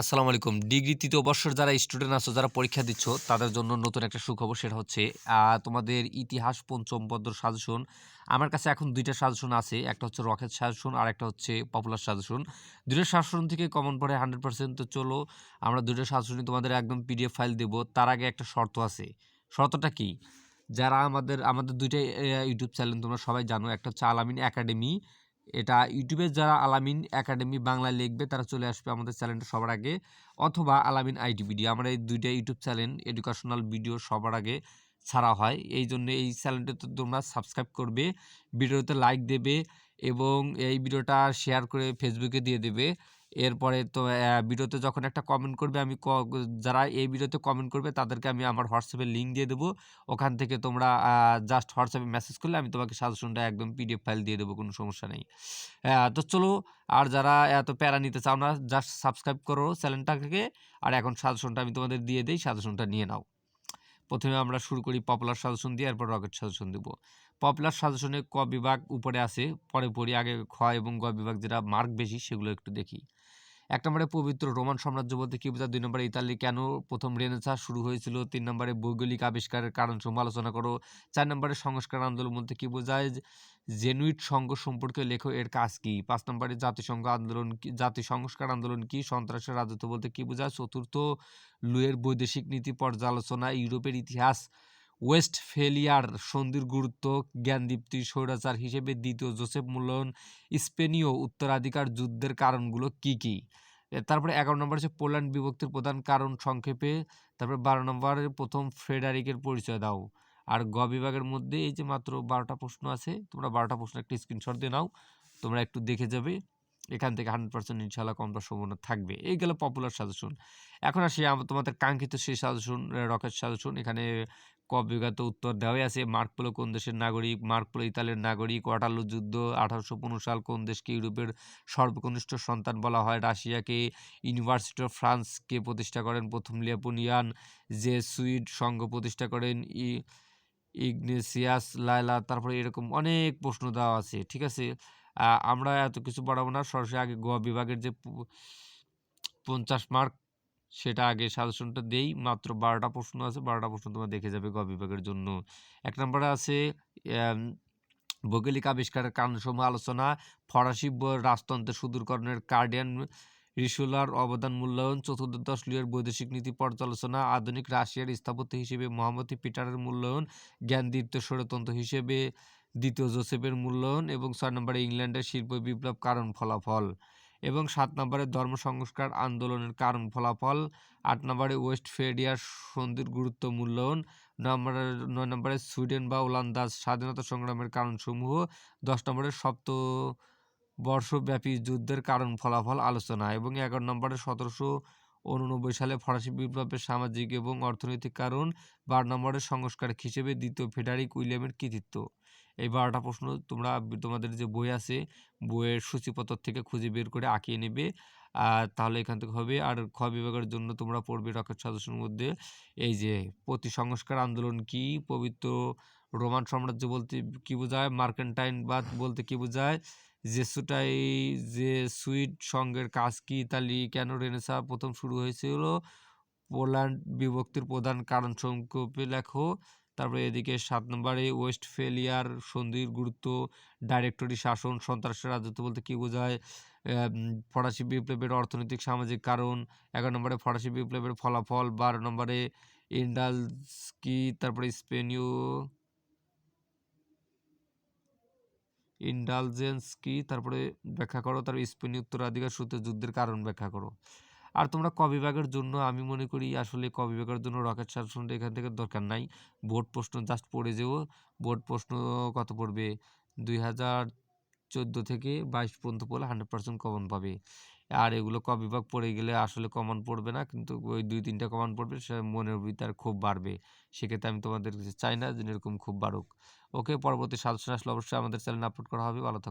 আসসালামু আলাইকুম। ডিগ্রি তৃতীয় বর্ষের যারা স্টুডেন্ট আছো, যারা পরীক্ষা দিচ্ছ, তাদের জন্য নতুন একটা সুখবর সেটা হচ্ছে তোমাদের ইতিহাস পঞ্চম পদ্ম সাজেশন। আমার কাছে এখন দুইটা সাজেশন আছে, একটা হচ্ছে রকেট সাজেশন আর একটা হচ্ছে পপুলার সাজেশন। দুটো সাজেশন থেকে কমন পড়ে হান্ড্রেড পার্সেন্ট তো চলো, আমরা দুটো সাজেশনই তোমাদের একদম পিডিএফ ফাইল দেবো। তার আগে একটা শর্ত আছে। শর্তটা কি? যারা আমাদের আমাদের দুইটাই ইউটিউব চ্যানেল তোমরা সবাই জানো, একটা হচ্ছে আলামিন একাডেমি এটা ইউটিউবে যারা আলামিন একাডেমি বাংলা লিখবে, তারা চলে আসবে আমাদের চ্যানেলটা সবার আগে, অথবা আলামিন আইটি ভিডিও। আমরা এই দুইটা ইউটিউব চ্যানেল এডুকেশনাল ভিডিও সবার আগে ছাড়া হয়। এই জন্য এই চ্যানেলটাতে তোমরা সাবস্ক্রাইব করবে, ভিডিওতে লাইক দেবে এবং এই ভিডিওটা শেয়ার করে ফেসবুকে দিয়ে দেবে। এরপরে তো ভিডিওতে যখন একটা কমেন্ট করবে, আমি যারা এই ভিডিওতে কমেন্ট করবে, তাদেরকে আমি আমার হোয়াটসঅ্যাপে লিঙ্ক দিয়ে দেবো। ওখান থেকে তোমরা জাস্ট হোয়াটসঅ্যাপে মেসেজ করলে আমি তোমাকে সাজেশনটা একদম পিডিএফ ফাইল দিয়ে দেবো, কোনো সমস্যা নেই। তো চলো, আর যারা এত প্যারা নিতে চাও না জাস্ট সাবস্ক্রাইব করো চ্যানেলটাকে। আর এখন সাজেশনটা আমি তোমাদের দিয়ে দিই সাজেশনটা নিয়ে নাও। প্রথমে আমরা শুরু করি পপুলার সাজেশন দিয়ে, এরপর রকেট সাজেশন দিব। পপুলার সাজেশনে ক বিভাগ উপরে আছে, পরে পড়ি আগে খ এবং গ বিভাগ যেটা মার্ক বেশি সেগুলো একটু দেখি। এক নম্বরে পবিত্র রোমান সাম্রাজ্য বলতে কি বোঝায়? দুই নম্বরে ইতালি কেন প্রথম রেনেসা শুরু হয়েছিল? তিন নম্বরে ভৌগোলিক আবিষ্কারের কারণ সমূহ আলোচনা করো। চার নম্বরে সংস্কার আন্দোলন বলতে কি বোঝায়? জেনুইট সংঘ সম্পর্কে লেখো, এর কাজ কি? পাঁচ নম্বরে জাতিসংঘ আন্দোলন জাতি সংস্কার আন্দোলন কি? সন্ত্রাসের রাজত্ব বলতে কি বোঝায়? চতুর্থ লুয়ের বৈদেশিক নীতি পর্যালোচনা, ইউরোপের ইতিহাস ওয়েস্ট ফেলিয়ার সন্ধির গুরুত্ব, জ্ঞানদীপ্তি, স্বৈরাচার হিসেবে দ্বিতীয় জোসেফ মূল্যায়ন স্পেনীয় উত্তরাধিকার যুদ্ধের কারণগুলো কি কি? তারপরে এগারো নম্বর হচ্ছে পোল্যান্ড বিভক্তির প্রধান কারণ সংক্ষেপে, তারপরে বারো নম্বরের প্রথম ফ্রেডারিকের পরিচয় দাও। আর গ বিভাগের মধ্যে এই যে মাত্র বারোটা প্রশ্ন আছে, তোমরা বারোটা প্রশ্ন একটা স্ক্রিনশট দিয়ে নাও, তোমরা একটু দেখে যাবে। এখান থেকে হান্ড্রেড পার্সেন্ট ইনশাল্লাহ কম পাওয়ার সম্ভাবনা থাকবে। এই গেল পপুলার সাজেশন এখন আসি তোমাদের কাঙ্ক্ষিত সেই সাজেশন রকেট সাজেশন এখানে ক বিগত উত্তর দেওয়াই আছে, মার্ক পোলো কোন দেশের নাগরিক, মার্ক পোলো ইতালির নাগরিক, ওয়াটারলু যুদ্ধ, আঠারোশো পনেরো সাল কোন দেশকে ইউরোপের সর্বকনিষ্ঠ সন্তান বলা হয়? রাশিয়াকে ইউনিভার্সিটি অফ ফ্রান্সকে প্রতিষ্ঠা করেন প্রথম লিয়াপুনিয়ান যে সুইড সংঘ প্রতিষ্ঠা করেন ই, ইগনেসিয়াস, লায়লা, তারপরে এরকম অনেক প্রশ্ন দেওয়া আছে, ঠিক আছে? আমরা এত কিছু বাড়াবো না। সরাসরি আগে গ বিভাগের যে পঞ্চাশ মার্ক সেটা আগে সাজেশনটা দেই। মাত্র বারোটা প্রশ্ন আছে, বারোটা প্রশ্ন তোমরা দেখে যাবে গ বিভাগের জন্য। এক নম্বরে আছে ভৌগোলিক আবিষ্কারের কারণসমূহ আলোচনা, ফরাসি রাজতন্ত্রের সুদূরকরণের কার্ডিয়ান রিসুলার অবদান মূল্যায়ন চতুর্দশ লিয়ের বৈদেশিক নীতি পর্যালোচনা, আধুনিক রাশিয়ার স্থাপত্য হিসেবে মোহাম্মদী পিটারের মূল্যায়ন জ্ঞানদীপ্ত ষড়যন্ত্র হিসেবে দ্বিতীয় জোসেফের মূল্যায়ন এবং ছয় নম্বরে ইংল্যান্ডের শিল্প বিপ্লব কারণ ফলাফল এবং সাত নম্বরে ধর্ম সংস্কার আন্দোলনের কারণ ফলাফল, আট নম্বরে ওয়েস্ট ফেডিয়ার সন্ধির গুরুত্ব মূল্যায়ন নম্বরে, নয় নম্বরে সুইডেন বা ওলান্দাজ স্বাধীনতা সংগ্রামের কারণসমূহ, দশ নম্বরে সপ্ত বর্ষব্যাপী যুদ্ধের কারণ ফলাফল আলোচনা এবং এগারো নম্বরে সতেরোশো উননব্বই সালে ফরাসি বিপ্লবের সামাজিক এবং অর্থনৈতিক কারণ, বারো নম্বরের সংস্কারক হিসেবে দ্বিতীয় ফেডারিক উইলিয়ামের কৃতিত্ব। এই বারোটা প্রশ্ন তোমরা, তোমাদের যে বই আছে, বইয়ের সূচিপত্র থেকে খুঁজে বের করে আঁকিয়ে নেবে। আর তাহলে এখান থেকে হবে, আর খ বিভাগের জন্য তোমরা পড়বে রকেট সদস্যের মধ্যে, এই যে প্রতি সংস্কার আন্দোলন কি, পবিত্র রোমান সাম্রাজ্য বলতে কি বোঝায়, মার্কেন্টাইন বাদ বলতে কি বোঝায় জেসুটাই যে সুইড সঙ্গের কাজ কি ইতালি কেন রেনেসা প্রথম শুরু হয়েছিল পোল্যান্ড বিভক্তির প্রধান কারণ সংক্ষেপে লেখো। তারপরে এদিকে সাত নম্বরে ওয়েস্ট ফেলিয়ার সন্ধির গুরুত্ব, ডাইরেক্টরি, শাসন, সন্ত্রাসের রাজত্ব বলতে কি বোঝায়? ফরাসি বিপ্লবের অর্থনৈতিক সামাজিক কারণ, এগারো নম্বরে ফরাসি বিপ্লবের ফলাফল, বারো নম্বরে ইন্ডালস কি তারপরে স্পেনীয় ইন্ডালজেন্স কি? তারপরে ব্যাখ্যা করো তারপর স্পেনীয় উত্তরাধিকার সূত্রে যুদ্ধের কারণ ব্যাখ্যা করো। আর তোমরা কবিভাগের জন্য, আমি মনে করি আসলে কবিভাগের জন্য রকেট শাসনটা এখান থেকে দরকার নাই। বোর্ড প্রশ্ন জাস্ট পড়ে যেও। বোর্ড প্রশ্ন কত পড়বে? দুই হাজার চোদ্দ থেকে বাইশ পর্যন্ত পড়লে হান্ড্রেড পার্সেন্ট কমন পাবে। আর এগুলো ক বিভাগ পড়ে গেলে আসলে কমন পড়বে না। কিন্তু ওই দুই, তিনটা কমন পড়বে, সে মনের ভিতর খুব বাড়বে। সেক্ষেত্রে আমি তোমাদের চাই না যে এরকম খুব বাড়ুক। ওকে, পরবর্তী সাজেশন আসলে অবশ্যই আমাদের চ্যানেলে আপলোড করা হবে। ভালো থাকো।